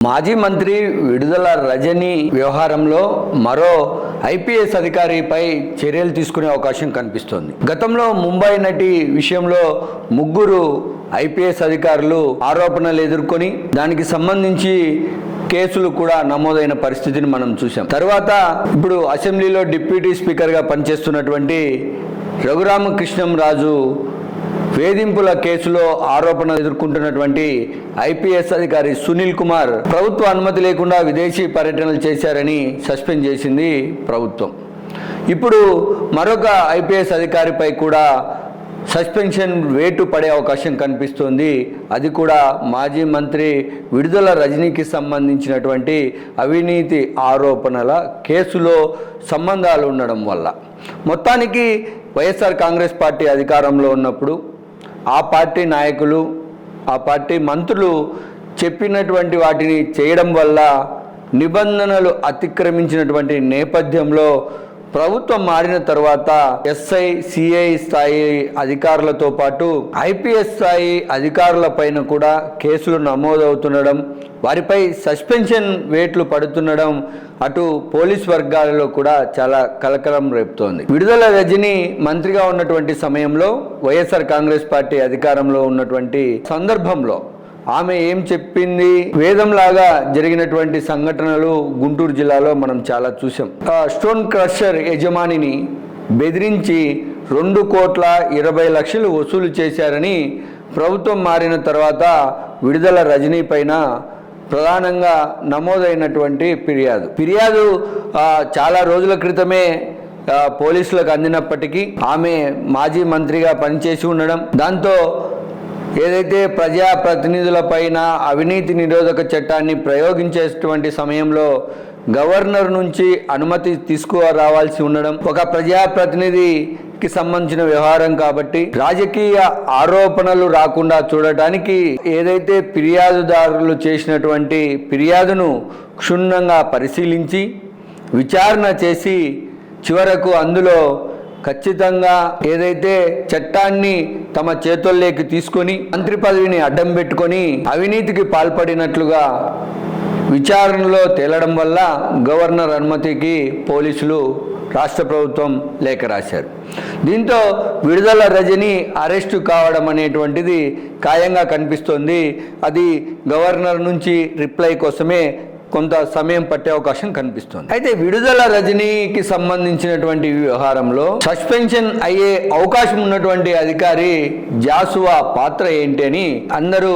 మాజీ మంత్రి విడుదల రజని వ్యవహారంలో మరో ఐపీఎస్ అధికారిపై చర్యలు తీసుకునే అవకాశం కనిపిస్తోంది. గతంలో ముంబై నటి విషయంలో ముగ్గురు ఐపీఎస్ అధికారులు ఆరోపణలు ఎదుర్కొని దానికి సంబంధించి కేసులు కూడా నమోదైన పరిస్థితిని మనం చూసాం తర్వాత ఇప్పుడు అసెంబ్లీలో డిప్యూటీ స్పీకర్గా పనిచేస్తున్నటువంటి రఘురామకృష్ణం రాజు వేధింపుల కేసులో ఆరోపణ ఎదుర్కొంటున్నటువంటి ఐపీఎస్ అధికారి సునీల్ కుమార్ ప్రభుత్వ అనుమతి లేకుండా విదేశీ పర్యటనలు చేశారని సస్పెండ్ చేసింది ప్రభుత్వం. ఇప్పుడు మరొక ఐపీఎస్ అధికారిపై కూడా సస్పెన్షన్ వేటు పడే అవకాశం కనిపిస్తోంది. అది కూడా మాజీ మంత్రి విడుదల రజనీకి సంబంధించినటువంటి అవినీతి ఆరోపణల కేసులో సంబంధాలు ఉండడం వల్ల. మొత్తానికి వైఎస్ఆర్ కాంగ్రెస్ పార్టీ అధికారంలో ఉన్నప్పుడు ఆ పార్టీ నాయకులు ఆ పార్టీ మంత్రులు చెప్పినటువంటి వాటిని చేయడం వల్ల నిబంధనలు అతిక్రమించినటువంటి నేపథ్యంలో ప్రభుత్వం మారిన తర్వాత ఎస్ఐ సిఐ స్థాయి అధికారులతో పాటు ఐపీఎస్ స్థాయి అధికారుల పైన కూడా కేసులు నమోదవుతుండడం వారిపై సస్పెన్షన్ వేట్లు పడుతుండడం అటు పోలీస్ వర్గాలలో కూడా చాలా కలకలం రేపుతోంది. విడుదల రజని మంత్రిగా ఉన్నటువంటి సమయంలో వైఎస్ఆర్ కాంగ్రెస్ పార్టీ అధికారంలో ఉన్నటువంటి సందర్భంలో ఆమె ఏం చెప్పింది? వేదంలాగా జరిగినటువంటి సంఘటనలు గుంటూరు జిల్లాలో మనం చాలా చూసాం స్టోన్ క్రషర్ యజమానిని బెదిరించి రెండు కోట్ల ఇరవై లక్షలు వసూలు చేశారని ప్రభుత్వం మారిన తర్వాత విడుదల రజనీ పైన ప్రధానంగా నమోదైనటువంటి ఫిర్యాదు. ఫిర్యాదు చాలా రోజుల క్రితమే పోలీసులకు అందినప్పటికీ ఆమె మాజీ మంత్రిగా పనిచేసి ఉండడం దాంతో ఏదైతే ప్రజాప్రతినిధుల పైన అవినీతి నిరోధక చట్టాన్ని ప్రయోగించేటువంటి సమయంలో గవర్నర్ నుంచి అనుమతి తీసుకురావాల్సి ఉండడం ఒక ప్రజాప్రతినిధికి సంబంధించిన వ్యవహారం కాబట్టి రాజకీయ ఆరోపణలు రాకుండా చూడటానికి ఏదైతే ఫిర్యాదుదారులు చేసినటువంటి ఫిర్యాదును క్షుణ్ణంగా పరిశీలించి విచారణ చేసి చివరకు అందులో ఖచ్చితంగా ఏదైతే చట్టాన్ని తమ చేతుల్లోకి తీసుకొని మంత్రి పదవిని అడ్డం పెట్టుకొని అవినీతికి పాల్పడినట్లుగా విచారణలో తేలడం వల్ల గవర్నర్ అనుమతికి పోలీసులు రాష్ట్ర ప్రభుత్వం లేఖ రాశారు. దీంతో విడుదల రజని అరెస్టు కావడం అనేటువంటిది ఖాయంగా కనిపిస్తోంది. అది గవర్నర్ నుంచి రిప్లై కోసమే కొంత సమయం పట్టే అవకాశం కనిపిస్తుంది. అయితే విడుదల రజనీకి సంబంధించినటువంటి వ్యవహారంలో సస్పెన్షన్ అయ్యే అవకాశం ఉన్నటువంటి అధికారి జాసువా పాత్ర ఏంటి అని అందరూ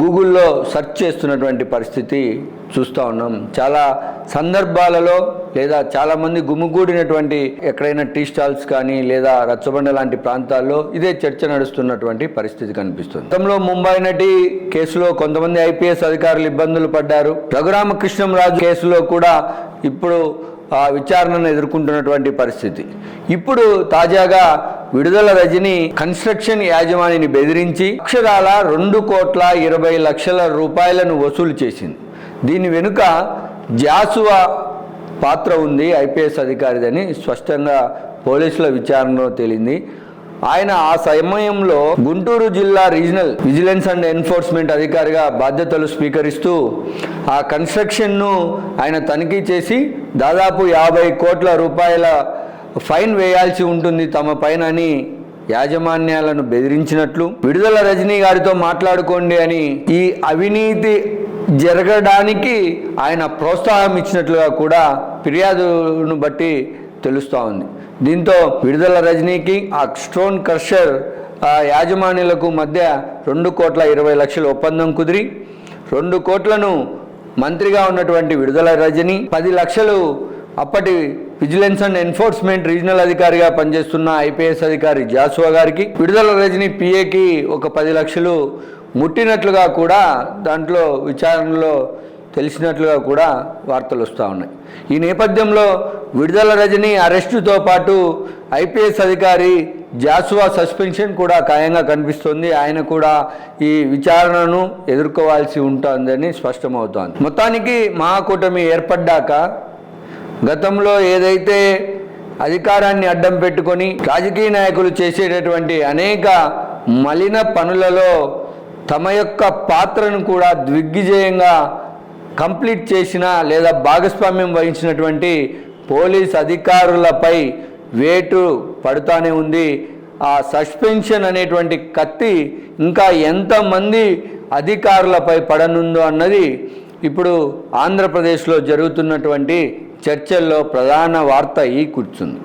గూగుల్లో సెర్చ్ చేస్తున్నటువంటి పరిస్థితి చూస్తూ ఉన్నాం. చాలా సందర్భాలలో లేదా చాలామంది మంది ఎక్కడైనా టీ స్టాల్స్ కానీ లేదా రచ్చబండ లాంటి ప్రాంతాల్లో ఇదే చర్చ నడుస్తున్నటువంటి పరిస్థితి కనిపిస్తుంది. గతంలో ముంబై నటి కేసులో కొంతమంది ఐపీఎస్ అధికారులు ఇబ్బందులు పడ్డారు. రఘురామకృష్ణం రాజు కేసులో కూడా ఇప్పుడు విచారణను ఎదుర్కొంటున్నటువంటి పరిస్థితి. ఇప్పుడు తాజాగా విడుదల రజని కన్స్ట్రక్షన్ యాజమానిని బెదిరించి అక్షరాల రెండు కోట్ల ఇరవై లక్షల రూపాయలను వసూలు చేసింది. దీని వెనుక జాసువా పాత్ర ఉంది ఐపీఎస్ అధికారిదని స్పష్టంగా పోలీసుల విచారణలో తేలింది. ఆయన ఆ సమయంలో గుంటూరు జిల్లా రీజనల్ విజిలెన్స్ అండ్ ఎన్ఫోర్స్మెంట్ అధికారిగా బాధ్యతలు స్వీకరిస్తూ ఆ కన్స్ట్రక్షన్ను ఆయన తనిఖీ చేసి దాదాపు యాభై కోట్ల రూపాయల ఫైన్ వేయాల్సి ఉంటుంది తమ పైన అని యాజమాన్యాలను బెదిరించినట్లు. విడుదల రజనీ గారితో మాట్లాడుకోండి అని ఈ అవినీతి జరగడానికి ఆయన ప్రోత్సాహం ఇచ్చినట్లుగా కూడా ఫిర్యాదును బట్టి తెలుస్తూ ఉంది దీంతో విడుదల రజనీకి ఆ స్టోన్ క్రషర్ ఆ యాజమాన్యులకు మధ్య రెండు కోట్ల ఇరవై లక్షల ఒప్పందం కుదిరి. రెండు కోట్లను మంత్రిగా ఉన్నటువంటి విడుదల రజని పది లక్షలు అప్పటి విజిలెన్స్ అండ్ ఎన్ఫోర్స్మెంట్ రీజనల్ అధికారిగా పనిచేస్తున్న ఐపీఎస్ అధికారి జాసువా గారికి. విడుదల రజని పిఏకి ఒక పది లక్షలు ముట్టినట్లుగా కూడా దాంట్లో విచారణలో తెలిసినట్లుగా కూడా వార్తలు వస్తూ ఉన్నాయి. ఈ నేపథ్యంలో విడుదల రజని అరెస్టుతో పాటు ఐపీఎస్ అధికారి జాసువా సస్పెన్షన్ కూడా ఖాయంగా కనిపిస్తుంది. ఆయన కూడా ఈ విచారణను ఎదుర్కోవాల్సి ఉంటుందని స్పష్టమవుతోంది. మొత్తానికి మహాకూటమి ఏర్పడ్డాక గతంలో ఏదైతే అధికారాన్ని అడ్డం పెట్టుకొని రాజకీయ నాయకులు చేసేటటువంటి అనేక మలిన పనులలో తమ యొక్క పాత్రను కూడా దిగ్విజయంగా కంప్లీట్ చేసిన లేదా భాగస్వామ్యం వహించినటువంటి పోలీస్ అధికారులపై వేటు పడుతూనే ఉంది. ఆ సస్పెన్షన్ అనేటువంటి కత్తి ఇంకా ఎంతమంది అధికారులపై పడనుందో అన్నది ఇప్పుడు ఆంధ్రప్రదేశ్లో జరుగుతున్నటువంటి చర్చల్లో ప్రధాన వార్త ఈ కూర్చుంది.